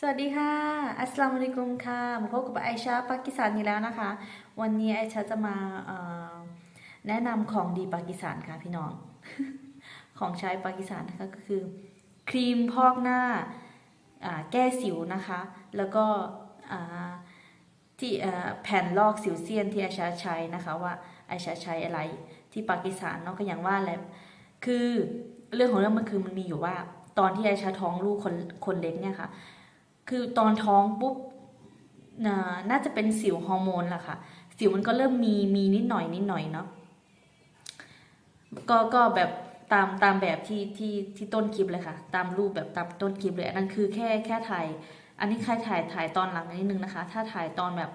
สวัสดีค่ะ อัสลามุอะลัยกุมค่ะมาพบกับไอชาปากีสถานอีกแล้วนะคะ วันนี้ไอชาจะมาแนะนำของดีปากีสถานค่ะพี่น้อง ของใช้ปากีสถานนะคะก็คือ ครีมพอกหน้าแก้สิวนะคะ แล้วก็ที่แผ่นลอกสิวเซียนที่ไอชาใช้นะคะว่าไอชาใช้อะไรที่ปากีสถานเนาะก็อย่างว่าแหละคือเรื่องของเรื่องมันคือมันมีอยู่ว่า ตอนที่ไอชาท้องลูกคนคนเล็กเนี่ยค่ะ คือตอนท้องปุ๊บน่าน่าจะเป็นสิวฮอร์โมนแหละค่ะ สิวมันก็เริ่มมีมีนิดหน่อยนิดหน่อยเนาะก็ก็แบบตามตามแบบที่ที่ที่ต้นคลิปเลยค่ะ ตามรูปแบบตามต้นคลิปเลย อันนั้นคือแค่แค่ถ่าย อันนี้ใครถ่ายถ่ายตอนหลังนิดนึงนะคะ ถ้าถ่ายตอนแบบ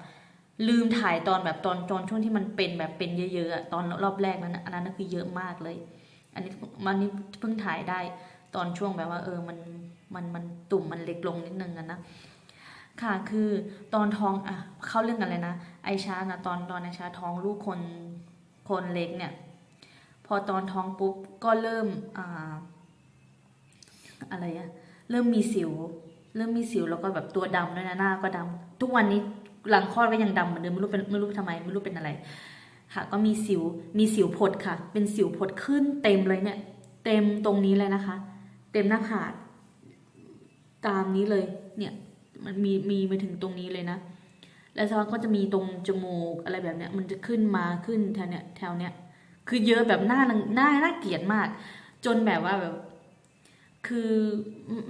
ลืมถ่ายตอนแบบตอนตอนช่วงที่มันเป็นแบบเป็นเยอะๆตอนรอบแรกนั้นอันนั้นคือเยอะมากเลย อันนี้มันนี่เพิ่งถ่ายได้ตอนช่วงแบบว่า เออมัน มันมันตุ่มมันเล็กลงนิดนึงอะนะ ค่ะคือตอนท้องอะเข้าเรื่องกันเลยนะ ไอชานะตอนตอนไอชาท้องลูกคนคนเล็กเนี่ย พอตอนท้องปุ๊บก็เริ่มอ่าอะไรอะเริ่มมีสิว เริ่มมีสิวแล้วก็แบบตัวดำด้วยนะหน้าก็ดำทุกวันนี้หลังคลอดก็ยังดำเหมือนเดิมไม่รู้เป็นไม่รู้ทำไมไม่รู้เป็นอะไร ค่ะ ก็มีสิวมีสิวผดค่ะ เป็นสิวผดขึ้นเต็มเลยเนี่ย เต็มตรงนี้เลยนะคะ เต็มหน้าผาก ตามนี้เลย เนี่ยมันมีมีไปถึงตรงนี้เลยนะ แล้วสักพักก็จะมีตรงจมูกอะไรแบบเนี้ย มันจะขึ้นมาขึ้นแถวเนี้ยแถวเนี้ย คือเยอะแบบหน้าหน้าหน่าเกลียดมาก จนแบบว่าแบบ คือ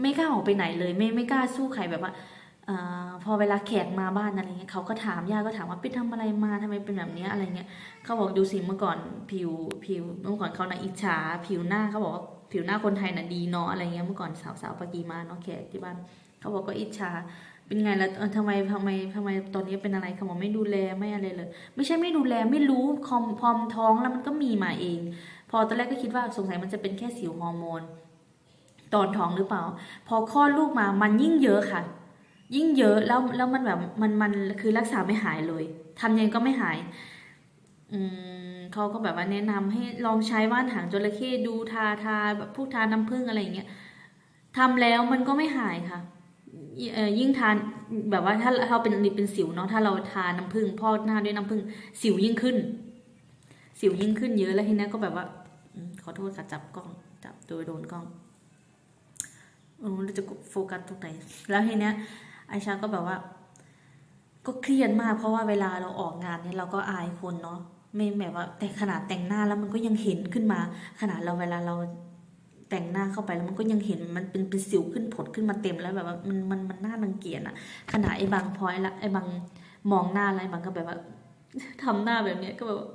ไม่กล้าออกไปไหนเลย ไม่ไม่กล้าสู้ใครแบบว่าอาพอเวลาแขกมาบ้านอะไรเงี้ยเขาก็ถามย่าก็ถามว่าไปทำอะไรมาทำไมเป็นแบบนี้อะไรเงี้ยเขาบอกดูสิเมื่อก่อนผิวผิวเมื่อก่อนเขานะอิจฉาผิวหน้าเขาบอกว่า ผิวหน้าคนไทยน่ะดีเนาะอะไรเงี้ยเมื่อก่อนสาวสาวปากีมาเนาะแขกที่บ้านเขาบอกก็อิจฉาเป็นไงแล้วทำไมทำไมทำไมตอนนี้เป็นอะไรเขาบอกไม่ดูแลไม่อะไรเลย ไม่ใช่ไม่ดูแลไม่รู้คอมพอมท้องแล้วมันก็มีมาเอง พอตอนแรกก็คิดว่าสงสัยมันจะเป็นแค่สิวฮอร์โมนตอนท้องหรือเปล่า พอคลอดลูกมามันยิ่งเยอะค่ะ ยิ่งเยอะแล้วแล้วมันแบบมันมันคือรักษาไม่หายเลยทำยังไงก็ไม่หาย อืม เขาก็แบบว่าแนะนำให้ลองใช้ว่านหางจระเข้ดูทาทาแบบพวกทาน้ำผึ้งอะไรอย่างเงี้ยทำแล้วมันก็ไม่หายค่ะเอ่อยิ่งทานแบบว่าถ้าถ้าเป็นเป็นสิวเนาะถ้าเราทาน้ำผึ้งพอกหน้าด้วยน้ำผึ้งสิวยิ่งขึ้น สิวยิ่งขึ้นเยอะแล้วทีนี้ก็แบบว่าขอโทษค่ะจับกล้องจับโดยโดนกล้องเออเราจะโฟกัสตรงไหนแล้วทีเนี้ยไอชาก็แบบว่า ก็เครียดมากเพราะว่าเวลาเราออกงานเนี่ยเราก็อายคนเนาะ ไม่แบบว่าแต่ขนาดแต่งหน้าแล้วมันก็ยังเห็นขึ้นมา ขนาดเราเวลาเราแต่งหน้าเข้าไปแล้วมันก็ยังเห็นมันเป็นเป็นสิวขึ้นผดขึ้นมาเต็มแล้วแบบว่ามันมันมันน่ารังเกียจอะขนาดไอ้บางพอยละไอ้บางมองหน้าอะไรบางก็แบบว่าทำหน้าแบบเนี้ยก็แบบว่า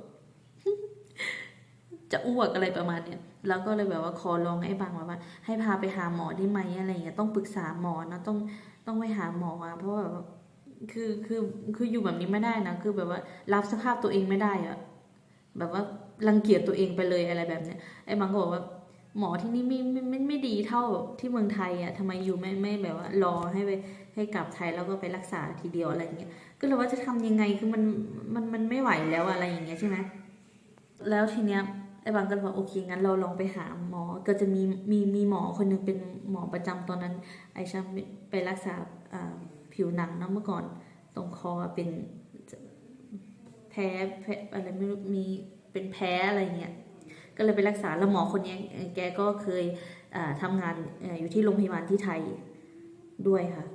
จะอ้วกอะไรประมาณเนี้ยแล้วก็เลยแบบว่าขอร้องไอ้บางแบบว่า ให้พาไปหาหมอได้ไหมอะไรเงี้ยต้องปรึกษาหมอนะต้องต้องไปหาหมออะเพราะแบบว่า คือคือคืออยู่แบบนี้ไม่ได้นะ คือแบบว่ารับสภาพตัวเองไม่ได้อะแบบว่ารังเกียจตัวเองไปเลยอะไรแบบเนี้ยไอ้บางก็บอกว่า หมอที่นี่ไม่ไม่ไม่ไม่ดีเท่าที่เมืองไทยอะทำไมอยู่ไม่ไม่แบบว่ารอให้ไปให้กลับไทยแล้วก็ไปรักษาทีเดียวอะไรอย่างเงี้ยก็เลยว่าจะทำยังไงคือมันมันมันไม่ไหวแล้วอะไรอย่างเงี้ยใช่ไหมแล้วทีเนี้ยไอ้บางก็บอกโอเคงั้นเราลองไปหาหมอ ก็จะมีมีมีหมอคนหนึงเป็นหมอประจำตอนนั้น ไอชาไปรักษาผิวหนังเนาะเมื่อก่อน ตรงคอเป็นแพ้แพ้อะไรไม่รู้มีเป็นแพ้อะไรเงี้ยก็เลยไปรักษาแล้วหมอคนนี้แกก็เคยอ่าทำงานอยู่ที่โรงพยาบาลที่ไทยด้วยค่ะ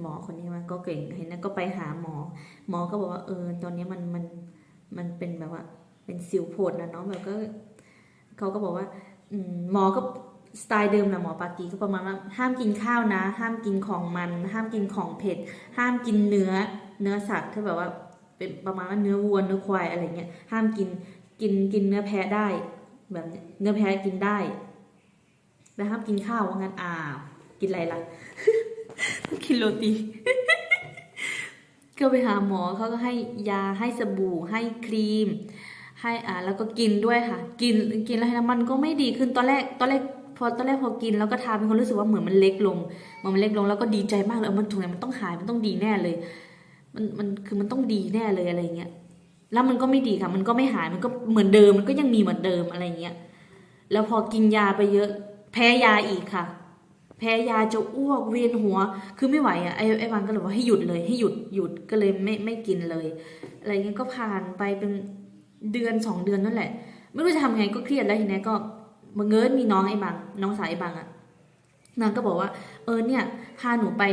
หมอคนนี้มันก็เก่งเห็นนั้นก็ไปหาหมอ หมอก็บอกว่าเออตอนนี้มันมันมันเป็นแบบว่าเป็นสิวโผดนะเนาะแบบก็เขาก็บอกว่าอืหมอก็ สไตล์เดิมนะหมอปากีก็ประมาณว่าห้ามกินข้าวนะ ห้ามกินของมัน ห้ามกินของเผ็ด ห้ามกินเนื้อ เนื้อสัตว์ที่แบบว่าเป็นประมาณว่าเนื้อวัวเนื้อควายอะไรเงี้ยห้ามกินกินกินเนื้อแพะได้ แบบเนื้อแพะกินได้แล้วห้ามกินข้าวว่างั้นอ้าวกินอะไรล่ะกินโรตีก็ไปหาหมอเขาก็ให้ยาให้สบู่ให้ครีม ให้อ่าแล้วก็กินด้วยค่ะ กินกินแล้วนะมันก็ไม่ดีขึ้นตอนแรกตอนแรก พอตอนแรกพอกินแล้วก็ทานเป็นคนรู้สึกว่าเหมือนมันเล็กลงมันเล็กลงแล้วก็ดีใจมากเลยเออมันถูกไงมันต้องหายมันต้องดีแน่เลย มันมันคือมันต้องดีแน่เลยอะไรเงี้ยแล้วมันก็ไม่ดีค่ะ มันก็ไม่หายมันก็เหมือนเดิมมันก็ยังมีเหมือนเดิมอะไรเงี้ยแล้วพอกินยาไปเยอะ แพ้ยาอีกค่ะ แพ้ยาจะอ้วกเวียนหัว คือไม่ไหวอะไอ้ไอ้วันก็เลยว่าให้หยุดเลย ให้หยุดหยุดก็เลยไม่ไม่กินเลย อะไรเงี้ยก็ผ่านไปเป็นเดือนสองเดือนนั่นแหละ ไม่รู้จะทำไงก็เครียดแล้วทีนี้ก็ มาเงินมีน้องไอ้บัง น้องสาวไอ้บังอะนางก็บอกว่า เออเนี่ยพาหนูไป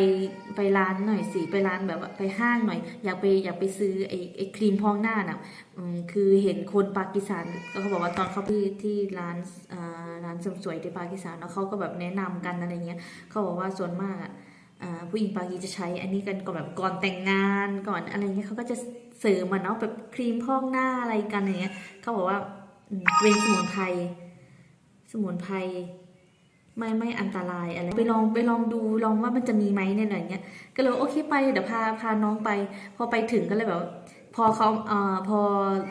ไปร้านหน่อยสิไปร้านแบบไปห้างหน่อย อยากไปอยากไปซื้อไอ้ไอ้ครีมพองหน้าน่ะอืมคือเห็นคนปากีสถานก็เขาบอกว่าตอนเขาที่ที่ร้านอ่าร้านเสริมสวยที่ปากีสถานแล้วเขาก็แบบแนะนำกันอะไรเงี้ยเขาบอกว่าส่วนมากอ่าผู้หญิงปากีจะใช้อันนี้กันก่อนแบบก่อนแต่งงานก่อนอะไรเงี้ยเขาก็จะเสริมมันเนาะแบบครีมพอกหน้าอะไรกันอย่างเงี้ยเขาบอกว่าเป็นสมุนไพร สมุนไพรไม่ไม่อันตรายอะไรไปลองไปลองดูลองว่ามันจะมีไหมเนี่ยอะไรเงี้ยก็เลยโอเคไปเดี๋ยวพาพาน้องไป พอไปถึงก็เลยแบบ พอเขาเอ่อพอ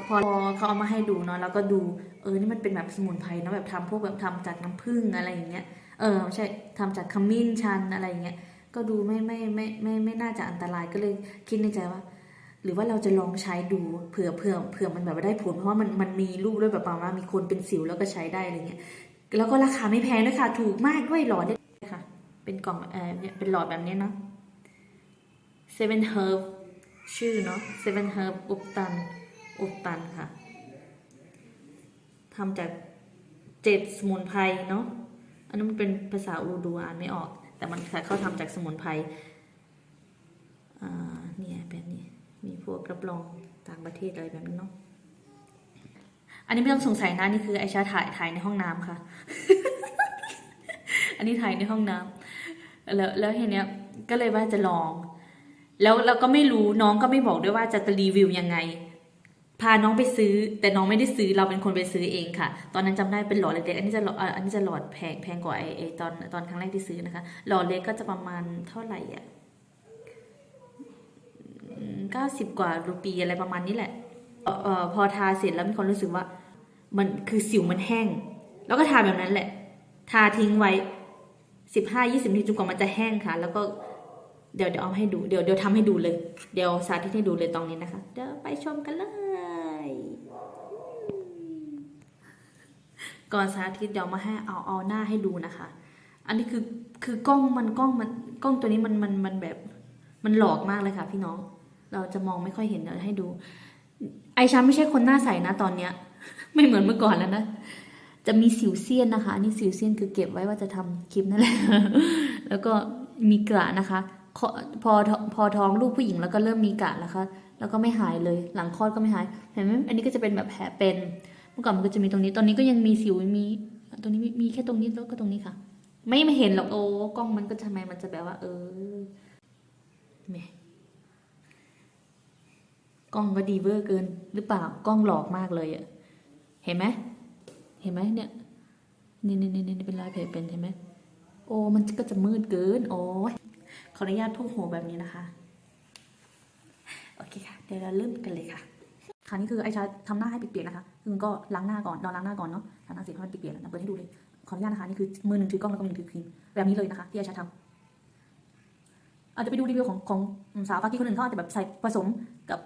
พอพอเขาเอามาให้ดูเนาะแล้วก็ดูเออนี่มันเป็นแบบสมุนไพรเนาะแบบทำพวกแบบทำจากน้ำผึ้งอะไรอย่างเงี้ยเออไม่ใช่ทำจากขมิ้นชันอะไรอย่างเงี้ยก็ดูไม่ไม่ไม่ไม่ไม่น่าจะอันตรายก็เลยคิดในใจว่า หรือว่าเราจะลองใช้ดูเผื่อเผื่อเผื่อมันแบบได้ผลเพราะว่ามันมันมีรูปด้วยแบบประมาณว่ามีคนเป็นสิวแล้วก็ใช้ได้อะไรเงี้ย แล้วก็ราคาไม่แพงด้วยค่ะ ถูกมากด้วยหลอดเนี่ยค่ะ เป็นกล่องเออเนี่ยเป็นหลอดแบบนี้เนาะ Seven Herb ชื่อเนาะ Seven Herb อุบตัน อุบตันค่ะทำจากเจ็ดสมุนไพรเนาะ อันนั้นมันเป็นภาษาอูดูอ่านไม่ออก แต่มันเขาทำจากสมุนไพรอ่าเนี่ยแบบนี้ มีพวกรับรองต่างประเทศอะไรแบบนี้เนาะ อันนี้ไม่ต้องสงสัยนะนี่คือไอชาถ่ายถ่ายในห้องน้ำค่ะ อันนี้ถ่ายในห้องน้ำแล้วแล้วทีเนี้ยก็เลยว่าจะลอง แล้วเราก็ไม่รู้น้องก็ไม่บอกด้วยว่าจะรีวิวยังไง พาน้องไปซื้อ แต่น้องไม่ได้ซื้อเราเป็นคนไปซื้อเองค่ะ ตอนนั้นจำได้เป็นหลอดเล็กๆอันนี้จะหลอดอะอันนี้จะหลอดแพงแพงกว่าไอไอตอนตอนครั้งแรกที่ซื้อนะคะ หลอดเล็กก็จะประมาณเท่าไหร่อะเก้าสิบกว่ารูปีอะไรประมาณนี้แหละ เอ่อพอทาเสร็จแล้วมีความรู้สึกว่า มันคือสิวมันแห้ง แล้วก็ทาแบบนั้นแหละ ทาทิ้งไว้สิบห้ายี่สิบนาทีจนกว่ามันจะแห้งค่ะ แล้วก็เดี๋ยวเดี๋ยวเอาให้ดูเดี๋ยวเดี๋ยวทำให้ดูเลย เดี๋ยวสาธิตให้ดูเลยตรงนี้นะคะ เดี๋ยวไปชมกันเลย ก่อนสาธิตเดี๋ยวมาให้เอาเอาหน้าให้ดูนะคะ อันนี้คือคือกล้องมันกล้องมันกล้องตัวนี้มันมันมันแบบ มันหลอกมากเลยค่ะ พี่น้อง เราจะมองไม่ค่อยเห็นเดี๋ยวให้ดู ไอชาไม่ใช่คนหน้าใสนะตอนเนี้ย ไม่เหมือนเมื่อก่อนแล้วนะ จะมีสิวเซียนนะคะ อันนี้สิวเซียนคือเก็บไว้ว่าจะทำคลิปนั่นแหละ แล้วก็มีกระนะคะพอพอพอท้องลูกผู้หญิงแล้วก็เริ่มมีกระแล้วค่ะแล้วก็ไม่หายเลย หลังคลอดก็ไม่หาย เห็นไหมอันนี้ก็จะเป็นแบบแผลเป็น เมื่อก่อนมันก็จะมีตรงนี้ ตอนนี้ก็ยังมีสิวมี ตรงนี้มีแค่ตรงนี้แล้วก็ตรงนี้ค่ะ ไม่ไม่เห็นหรอกโอ้กล้องมันก็ทำไมมันจะแบบว่า เออแหม กล้องก็ดีเวอร์เกิน หรือเปล่ากล้องหลอกมากเลยอะเห็นไหมเห็นไหมเนี่ยนี่นี่นี่นี่เป็นรอยแผลเป็นเห็นไหมโอ้มันก็จะมืดเกิน โอ้ยขออนุญาตทุบหัวแบบนี้นะคะ โอเคค่ะ เดี๋ยวเราเริ่มกันเลยค่ะคราวนี้คือไอชาทำหน้าให้เปียกๆนะคะซึ่งก็ล้างหน้าก่อนเราล้างหน้าก่อนเนาะล้างหน้าเสร็จให้มันเปียกๆแล้วเปิดให้ดูเลย ขออนุญาตนะคะนี่คือมือหนึ่งถือกล้องแล้วก็มือหนึ่งถือครีมแบบนี้เลยนะคะ ที่ไอชาทำอาจจะไปดูรีวิวของของสาวปากีคนอื่นเขาอาจจะแบบใส่ผสมกับ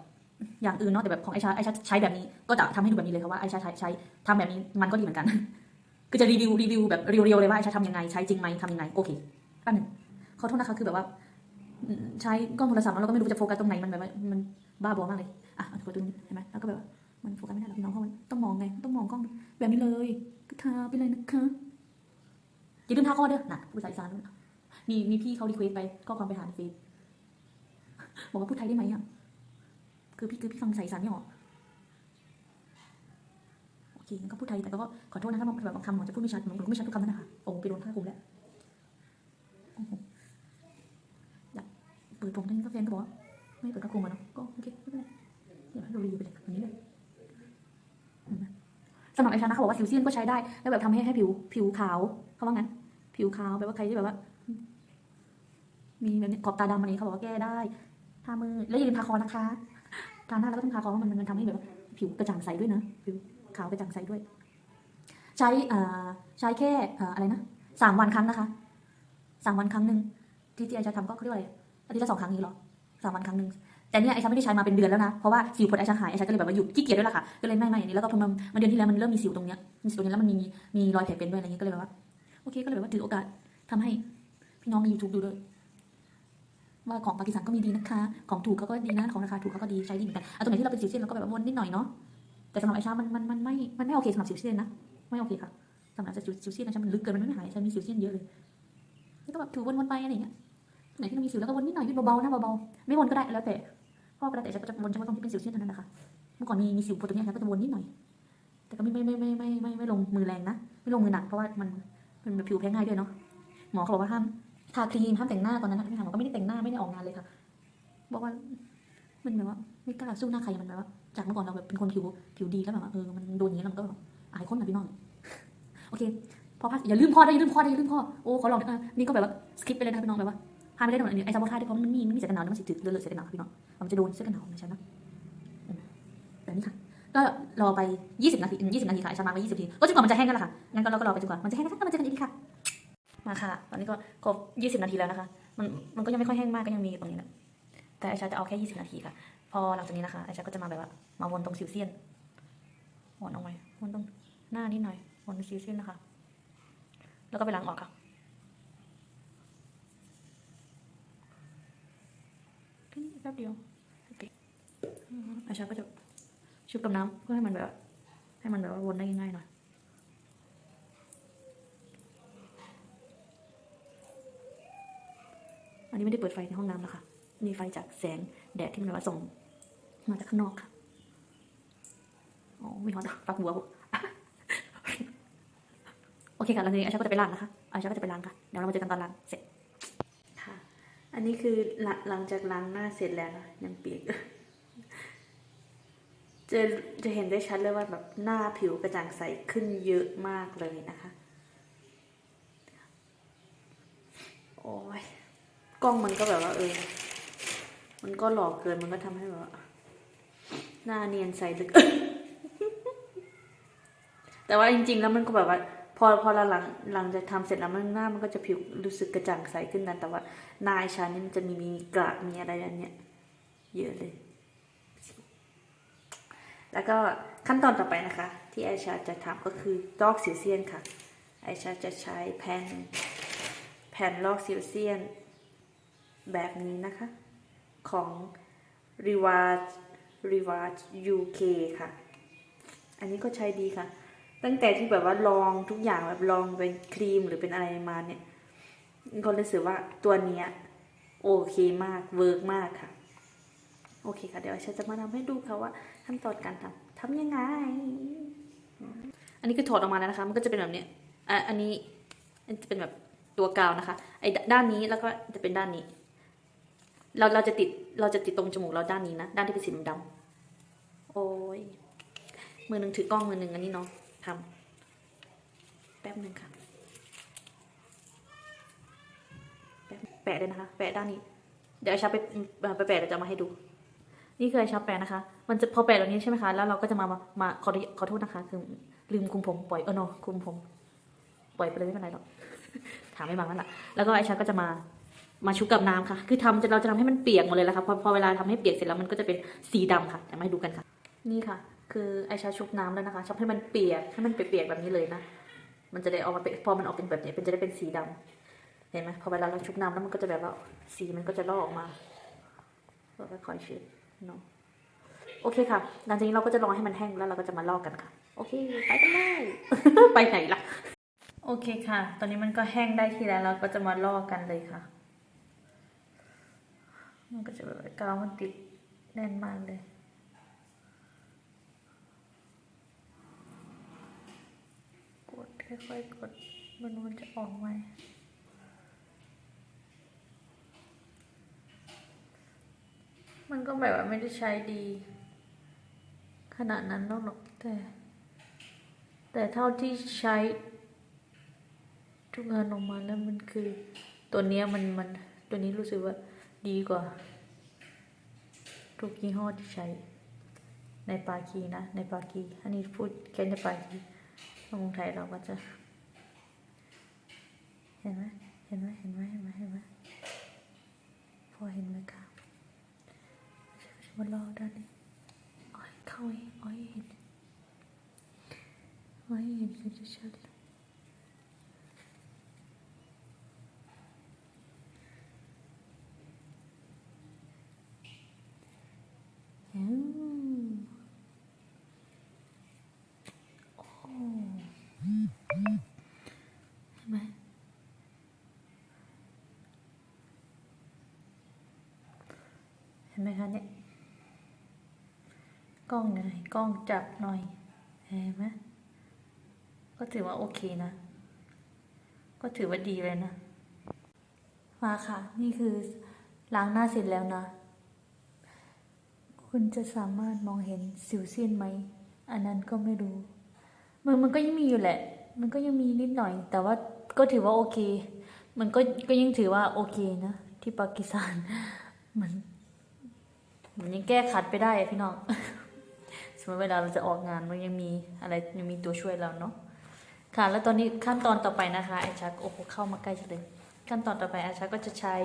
อย่างอื่นเนาะแต่แบบของไอชาไอชาใช้แบบนี้ก็จะทำให้ดูแบบนี้เลยค่ะว่าไอชาใช้ใช้ทำแบบนี้มันก็ดีเหมือนกัน คือจะรีวิวรีวิวแบบเรียวๆเลยว่าไอชาทำยังไงใช้จริงไหมทำยังไงโอเคแป๊บหนึงขอโทษนะคะคือแบบว่า ใช้กล้องโทรศัพท์แล้วเราก็ไม่รู้จะโฟกัสตรงไหนมันแบบว่ามันบ้าบอมากเลยอะกดตรงนี้เห็นไหมแล้วก็แบบมันโฟกัสไม่ได้หรอกน้องเพราะมันต้องมองไงต้องมองกล้องแบบนี้เลยก็ทาไปเลยนะคะอย่าลืมทาข้อเด้อนะพูดภาษาอีสานมีมีพี่เขารีเควสไปก็ความไปหาในเฟซบอกว่าพูดไทยได้ไหมอะ คือพี่คือพี่ฟังภาษาอีสานไม่ออกโอเคงั้นก็พูดไทยแต่ก็ขอโทษนะถ้าแบบบางคำผมจะพูดไม่ชัดผมก็ไม่ชัดทุกคำนั่นแหละค่ะโอ้ไปโดนท่ากลุ่มแล้วเปิดผมตอนนี้ก็แฟนก็บอกว่าไม่เปิดกระโปรงมาเนาะก็โอเคไม่เป็นไรเดี๋ยวให้เรารีวิวไปเลยแบบนี้เลยสำหรับไอชานะเขาบอกว่าสิวเซียนก็ใช้ได้ แล้วแบบทำให้ให้ผิวผิวขาวเขาว่างั้น ผิวขาวแบบว่าใครที่แบบว่า มีแบบนี้ขอบตาดำอะไรเขาบอกว่าแก้ได้ทามือแล้วอย่าลืมทาคอนะคะ ทาหน้าแล้วก็ต้องทาคอเพราะมันมันทำให้แบบว่าผิวกระจ่างใสด้วยนะผิวขาวกระจ่างใสด้วย ใช้ใช้แค่อะไรนะสามวันครั้งนะคะสามวันครั้งหนึ่งที่ที่ไอจะทำก็เขาเรียกว่าอะไรอาทิตย์ละสองครั้งนี้หรอสามวันครั้งหนึ่งแต่เนี่ยไอชาไม่ได้ใช้มาเป็นเดือนแล้วนะ เพราะว่าสิวผดไอชาหายไอชาก็เลยแบบว่าหยุดขี้เกียจด้วยล่ะค่ะ ก็เลยไม่ไม่อย่างนี้แล้วก็พอมามาเดือนที่แล้วมันเริ่มมีสิวตรงเนี้ยมีสิวตรงนี้แล้วมันมีมีรอยแผลเป็นด้วยอะไรเงี้ยก็เลยแบบว่าโอเคก็เลยแบบว่าถือโอกาสทำให้พี่น้องใน YouTube ดูด้วย ว่าของปากีสถานก็มีดีนะคะ ของถูกเขาก็ดีนะ ของราคาถูกเขาก็ดีใช้ดีเหมือนกันเอาตรงไหนที่เราเป็นสิวเซียนเราก็แบบวนนิดหน่อยเนาะ แต่สำหรับไอชามันมันมันไม่ มันไม่โอเคสำหรับสิวเซียนนะ ไม่โอเคค่ะสำหรับสิวสิวเซียนไอชามันลึกเกินมันไม่หายไอชามีสิวเซียนเยอะเลยนี่ก็แบบถูวนๆไปอะไรอย่างเงี้ยไหนที่เรามีสิวแล้วก็วนนิดหน่อยเบาๆนะเบาๆไม่วนก็ได้แล้วแต่เพราะว่าแล้วแต่ไอชาก็จะวนเฉพาะตรงที่เป็นสิวเซียนเท่านั้นนะคะเมื่อก่อนมีมีสิวพวกตรงเนี้ยไอชาก็จะวนนิดหน่อย แต่ก็ไม่ไม่ไม่ไม่ไม่ไม่ไม่ลงมือแรงนะ ไม่ลงมือหนักเพราะว่ามันมันผิวแพ้ง่ายด้วยเนาะหมอเขาบอกว่าห้าม ทาครีมห้ามแต่งหน้าตอนนั้นนะพี่ถามก็ไม่ได้แต่งหน้าไม่ได้ออกงานเลยค่ะ บอกว่ามันแบบว่าไม่กล้าสู้หน้าใครมันแบบว่าจากเมื่อก่อนเราแบบเป็นคนผิวผิวดีแล้วแบบว่าเออมันโดนอย่างนี้เราก็แบบอายคนนะพี่น้องโอเคพอพลาดอย่าลืมพ่อได้อย่าลืมพ่อได้อย่าลืมพ่อโอ้ขอลองนี่ก็แบบว่าสคิปไปเลยนะพี่น้องแบบว่าพาไม่ได้หมดอันนี้ไอ้จำพอท่าได้เพราะมันมีมันมีเสื้อกันหนาวแล้วมันสิถือเลือดเสื้อกันหนาวค่ะพี่น้องมันจะโดนเสื้อกันหนาวนะใช่ไหมแบบนี้ค่ะก็รอไป 20 นาที 20 นาทีค่ะไอ้ชามาไป20 นาทีก็จนกว่ามันจะแห้งกันละค่ะงั้นก็เราก็รอไปจนกว่ามันจะแห้งนะคะมาเจอกันอีกค่ะ มาค่ะ ตอนนี้ก็ครบ20นาทีแล้วนะคะ มันมันก็ยังไม่ค่อยแห้งมากก็ยังมีตรงนี้แหละ แต่ไอชาจะเอาแค่20นาทีค่ะ พอหลังจากนี้นะคะไอชาก็จะมาแบบว่า มาวนตรงซิวเซียน วนออกไปวนตรงหน้านิดหน่อย วนซิวเซียนนะคะ แล้วก็ไปล้างออกค่ะแค่นี้แป๊บเดียวอืมไอชาก็จะชุบกับน้ำเพื่อให้มันแบบ ให้มันแบบว่าวนได้ง่ายๆหน่อย อั นนี้ไม่ได้เปิดไฟในห้องน้ำนะคะ มีไฟจากแสงแดดที่มันแบบว่าส่งมาจากข้างนอกค่ะอ๋อมีฮอตปักหัวโอเคค่ะแล้วนี้อาชาก็จะไปล้างนะคะอาชาก็จะไปล้างค่ะ เดี๋ยวเรามาเจอกันตอนล้างเสร็จ ค่ะ อันนี้คือหลังหลังจากล้างหน้าเสร็จแล้วนะยังเปียกจะจะเห็นได้ชัดเลยว่าแบบหน้าผิวกระจ่างใสขึ้นเยอะมากเลยนะคะ โอ้ย กล้องมันก็แบบว่าเออ มันก็หลอกเกินมันก็ทำให้แบบว่าหน้าเนียนใสเหลึก แต่ว่าจริง ๆ แล้วมันก็แบบว่า พอพอเราหลังหลังจากทำเสร็จแล้วมันหน้ามันก็จะผิวรู้สึกกระจ่างใสขึ้นนะแต่ว่าหน้าไอชานี่มันจะมีมีกระมีอะไรอันเนี้ยเยอะเลย แล้วก็ขั้นตอนต่อไปนะคะ ที่ไอชาจะทำก็คือลอกสิวเซียนค่ะ ไอชาจะใช้แผ่นแผ่นลอกสิวเซียน แบบนี้นะคะ ของ r e w a r d r e w a r d UK ค่ะ อันนี้ก็ใช้ดีค่ะ ตั้งแต่ที่แบบว่าลองทุกอย่างแบบลองเป็นครีมหรือเป็นอะไรมาเนี่ยก็รู้สึกว่าตัวเนี้ยโอเคมากเวิร์กมากค่ะ โอเคค่ะ เดี๋ยวฉันจะมาทำให้ดูค่ะว่าขั้นตอนการทำทำยังไง อันนี้คือถอดออกมาแล้วนะคะ มันก็จะเป็นแบบเนี้ยอะอันนี้อันจะเป็นแบบตัวกาวนะคะ ไอ้ด้านนี้แล้วก็จะเป็นด้านนี้ เราเราจะติดเราจะติดตรงจมูกเราด้านนี้นะด้านที่เป็นสีดำโอ้ยมือหนึ่งถือกล้องมือหนึ่งอันนี้เนาะทำแป๊บหนึ่งค่ะแป๊บแปะเลยนะคะ แปะด้านนี้ เดี๋ยวไอชาไปไปแปะเดี๋ยวจะมาให้ดู นี่คือไอชาแปะนะคะ มันจะพอแปะตรงนี้ใช่ไหมคะ แล้วเราก็จะมามามาขอขอโทษนะคะ คือลืมคุมผมปล่อยเออเนาะคุมผม ปล่อยไปเลยไม่เป็นไรหรอกถามไม่บางนั่นแหละแล้วก็ไอชาก็จะมา มาชุบกับน้ำค่ะ คือทำจะเราจะทำให้มันเปียกหมดเลยแหละค่ะพอพอเวลาทำให้เปียกเสร็จแล้วมันก็จะเป็นสีดำค่ะเดี๋ยวมาให้ดูกันค่ะ นี่ค่ะ คือไอชาชุบน้ำแล้วนะคะชุบให้มันเปียกให้มันเปียกๆแบบนี้เลยนะมันจะได้ออกมาเป็นพอมันออกเป็นแบบนี้เป็นจะได้เป็นสีดำเห็นไหมพอเวลาเราชุบน้ำแล้วมันก็จะแบบว่าสีมันก็จะลอกออกมาเราก็คอยเช็ดเนาะโอเคค่ะ หลังจากนี้เราก็จะรอให้มันแห้งแล้วเราก็จะมาลอกกันค่ะ โอเค ไปกันเลยไปไหนล่ะ โอเคค่ะ ตอนนี้มันก็แห้งได้ทีแล้วเราก็จะมาลอกกันเลยค่ะ มันก็จะแบบกาวมันติดแน่นมากเลยกดค่อยๆกดมันมันจะออกไหมมันก็แบบว่าไม่ได้ใช้ดี ขนาดนั้นหรอกแต่ แต่เท่าที่ใช้ทุกงานออกมาแล้วมันคือ ตัวเนี้ยมันมันตัวนี้รู้สึกว่า ดีกว่า ทุกยี่ห้อที่ใช้ ในปากีนะ ในปากี อันนี้พูดแค่ในปากีเมืองไทยเราก็จะ เห็นไหมเห็นไหมเห็นไหมเห็นไหมเห็นไหมพอเห็นไหมคะมารอด้านนี้อ้อยเข้าให้อ้อยเห็นอ้อยเห็นกันชัดๆเลยอืมโอ้เห็นไหมเห็น ไหมคะเนี่ยกล้องหน่อยกล้องจับหน่อยเห็นไหมก็ถือว่าโอเคนะ ก็ถือว่าดีเลยนะ มาค่ะ นี่คือล้างหน้าเสร็จแล้วนะ คุณจะสามารถมองเห็นสิวเซียนไหม อันนั้นก็ไม่รู้ มันมันก็ยังมีอยู่แหละ มันก็ยังมีนิดหน่อย แต่ว่าก็ถือว่าโอเค มันก็ก็ยังถือว่าโอเคนะ ที่ปากีสถานมัน มันยังแก้ขัดไปได้พี่น้องสมมติเวลาเราจะออกงานมันยังมีอะไรยังมีตัวช่วยเราเนาะค่ะแล้วตอนนี้ขั้นตอนต่อไปนะคะไอชักโอ้โหเข้ามาใกล้จังเลยขั้นตอนต่อไปไอชักก็จะใช้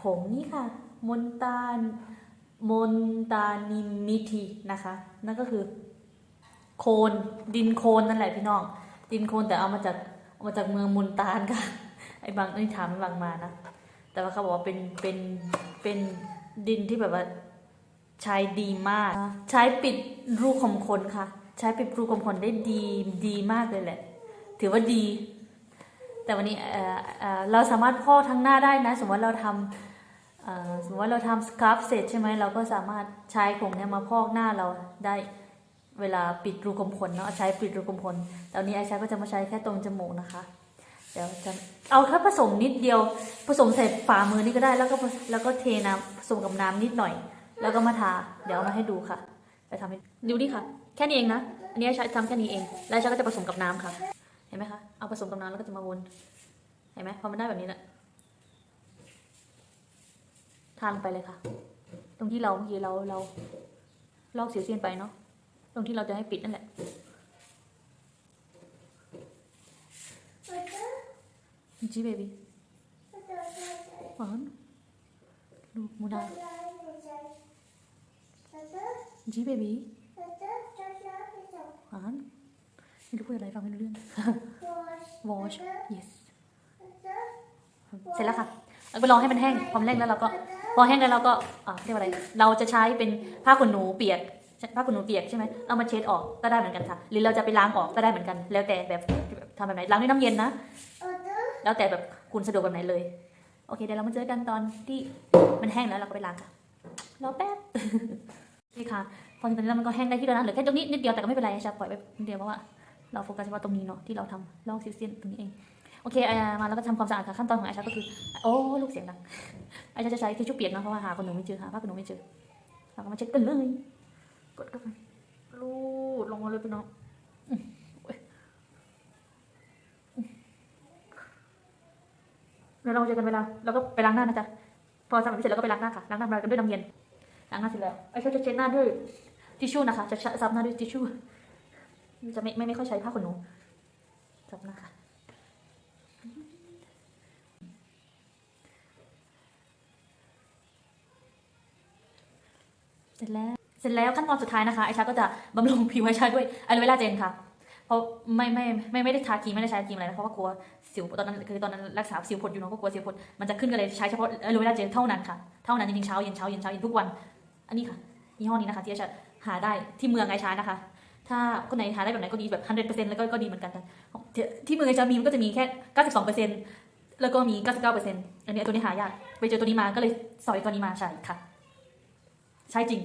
ผงนี่ค่ะมนตาลมนตานินนิธีนะคะ นั่นก็คือ โคลนดินโคลนนั่นแหละพี่น้อง ดินโคลนแต่เอามาจากเอามาจากเมืองมุนตาลค่ะไอ้บางนี่ถามไอ้บางมานะแต่ว่าเขาบอกว่าเป็นเป็นเป็น ดินที่แบบว่าใช้ดีมาก ใช้ปิดรูขุมขนค่ะ ใช้ปิดรูขุมขนได้ดีดีมากเลยแหละ ถือว่าดี แต่วันนี้เอ่อเอ่อเราสามารถพอกทั้งหน้าได้นะ สมมติว่าเราทำเอ่อสมมติว่าเราทำสครับเสร็จใช่ไหมเราก็สามารถใช้ผงเนี้ยมาพอกหน้าเราได้เวลาปิดรูขุมขนเนาะใช้ปิดรูขุมขนแต่วันนี้ไอใช้ก็จะมาใช้แค่ตรงจมูกนะคะ เดี๋ยวจะเอาแค่ผสมนิดเดียว ผสมใส่ฝ่ามือนี่ก็ได้แล้วก็แล้วก็เทน้ำผสมกับน้ำนิดหน่อย แล้วก็มาทา เดี๋ยวเอามาให้ดูค่ะ ไปทำให้ดูดิค่ะ แค่นี้เองนะ อันนี้ใช้ทำแค่นี้เอง แล้วไอ้ใช้ก็จะผสมกับน้ำค่ะ เห็นไหมคะ เอาผสมกับน้ำแล้วก็จะมาวน เห็นไหมพอมันได้แบบนี้แหละทานลงไปเลยค่ะ ตรงที่เราเมื่อกี้เราเราลอกเสียวเซียนไปเนาะ ตรงที่เราจะให้ปิดนั่นแหละ จีเบบี้หวานลูกมูดาจีเบบี้หวานไม่รู้พูดอะไรฟังไม่รู้เรื่อง wash yes เสร็จแล้วค่ะเอาไปรอให้มันแห้งพอมแห้งแล้วเราก็พอแห้งแล้วเราก็เรียกว่าอะไร เราจะใช้เป็นผ้าขนหนูเปียกผ้าขนหนูเปียกใช่ไหมเอามาเช็ดออกก็ได้เหมือนกันค่ะ หรือเราจะไปล้างออกก็ได้เหมือนกัน แล้วแต่แบบทำแบบไหนล้างด้วยน้ำเย็นนะ แล้วแต่แบบคุณสะดวกแบบไหนเลย โอเคเดี๋ยวเรามาเจอกันตอนที่มันแห้งแล้วเราก็ไปล้างค่ะรอแป๊บนี่ค่ะพอถึงตอนนี้แล้วมันก็แห้งได้ที่แล้วนะเหลือแค่ตรงนี้นิดเดียวแต่ก็ไม่เป็นไรจะปล่อยไปนิดเดียวเพราะว่าเราโฟกัสเฉพาะตรงนี้เนาะที่เราทำลอกซิวเซียนตรงนี้เองโอเคอ่ามาแล้วก็ทำความสะอาดค่ะขั้นตอนของไอชาก็คือ โอ้ลูกเสียงดังไอชาจะใช้ทิชชู่เปียกนะเพราะว่าหาคนหนูไม่เจอหาผ้าคนหนูไม่เจอเราก็มาเช็ดกันเลย กดเข้าไปรูดลงมาเลยพี่น้องอืมโอ้ยอืม เดี๋ยวเราเจอกันเวลาเราก็ไปล้างหน้านะจ๊ะพอทำแบบนี้เสร็จแล้วก็ไปล้างหน้าค่ะล้างหน้ากันด้วยน้ำเย็นล้างหน้าเสร็จแล้วไอ้ชาจะเช็ดหน้าด้วยทิชชู่นะคะ จะซับหน้าด้วยทิชชู่จะไม่ไม่ไม่ค่อยใช้ผ้าขนหนูซับหน้าค่ะเสร็จแล้ว เสร็จแล้วขั้นตอนสุดท้ายนะคะไอชาก็จะบำรุงผิวไอชาด้วยอะโลเวราเจลค่ะ เพราะไม่ไม่ไม่ไม่ได้ทาครีมไม่ได้ใช้ครีมอะไรนะเพราะว่ากลัวสิวตอนนั้นคือตอนนั้นรักษาสิวผดอยู่เนาะก็กลัวสิวผดมันจะขึ้นก็เลยใช้เฉพาะโลเวราเจลเท่านั้นค่ะเท่านั้นจริงๆเช้าเย็นเช้าเย็นเช้าเย็นทุกวัน อันนี้ค่ะยี่ห้อนี้นะคะที่ไอชาหาได้ที่เมืองไอชานะคะ ถ้าคนไหนหาได้แบบไหนก็ดีแบบ100%แล้วก็ก็ดีเหมือนกันค่ะที่ที่เมืองไอชามีมันก็จะมีแค่ 92%แล้วก็มี 99%อันนี้ตัวนี้หายากไปเจอตัวนี้มาก็เลยสอยตัวนี้มาใช่ค่ะ ใช่จริง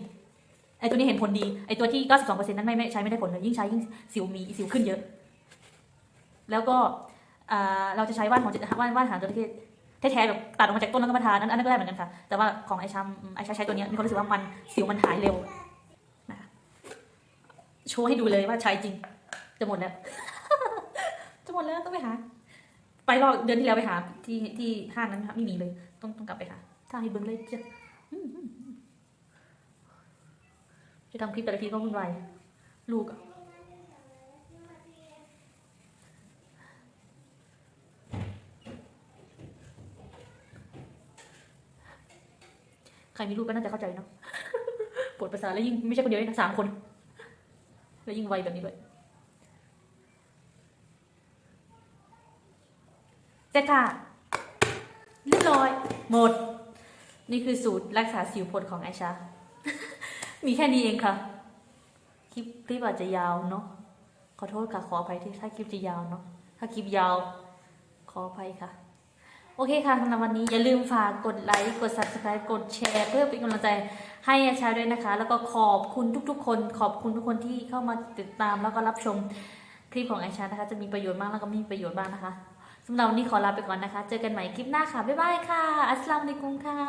ไอตัวนี้เห็นผลดี ไอตัวที่ 92%นั้นไม่ไม่ใช้ไม่ได้ผลเลย ยิ่งใช้ยิ่งสิวมีสิวขึ้นเยอะ แล้วก็เราจะใช้ว่านของว่านว่านหางจระเข้แท้ๆแบบตัดออกมาจากต้นแล้วก็มาทานอันอันนั้นก็ได้เหมือนกันค่ะ แต่ว่าของไอชามไอชาใช้ตัวนี้มีความรู้สึกว่ามันสิวมันหายเร็วนะคะโชว์ให้ดูเลยว่าใช้จริง จะหมดแล้ว จะหมดแล้วต้องไปหา ไปรอบเดือนที่แล้วไปหา ที่ที่ห้างนั้นนะคะไม่มีเลย ต้องต้องกลับไปหาถ้าให้เบิ้งเลยจ้ะ อืมอืมอืมจะทำคลิปแต่ละทีก็วุ่นวายลูกใครมีลูกก็น่าจะเข้าใจเนาะปวดประสาทแล้วยิ่งไม่ใช่คนเดียวด้วยนะสามคน แล้วยิ่งไวแบบนี้ด้วยเสร็จค่ะเรียบร้อย หมด นี่คือสูตรรักษาสิวผดของไอชา มีแค่นี้เองค่ะ คลิปคลิปอาจจะยาวเนาะ ขอโทษค่ะ ขออภัยที่ถ้าคลิปจะยาวเนาะ ถ้าคลิปยาว ขออภัยค่ะ โอเคค่ะสำหรับวันนี้อย่าลืมฝากกดไลค์ กด subscribe กดแชร์ เพื่อเป็นกำลังใจให้อาชาด้วยนะคะ แล้วก็ขอบคุณทุกๆ คน ขอบคุณทุกคนที่เข้ามาติดตามแล้วก็รับชมคลิปของไอชานะคะ จะมีประโยชน์มากแล้วก็ไม่มีประโยชน์บ้างนะคะสำหรับวันนี้ขอลาไปก่อนนะคะ เจอกันใหม่คลิปหน้าค่ะ บ๊ายบายค่ะ อัสสลามุอะลัยกุมค่ะ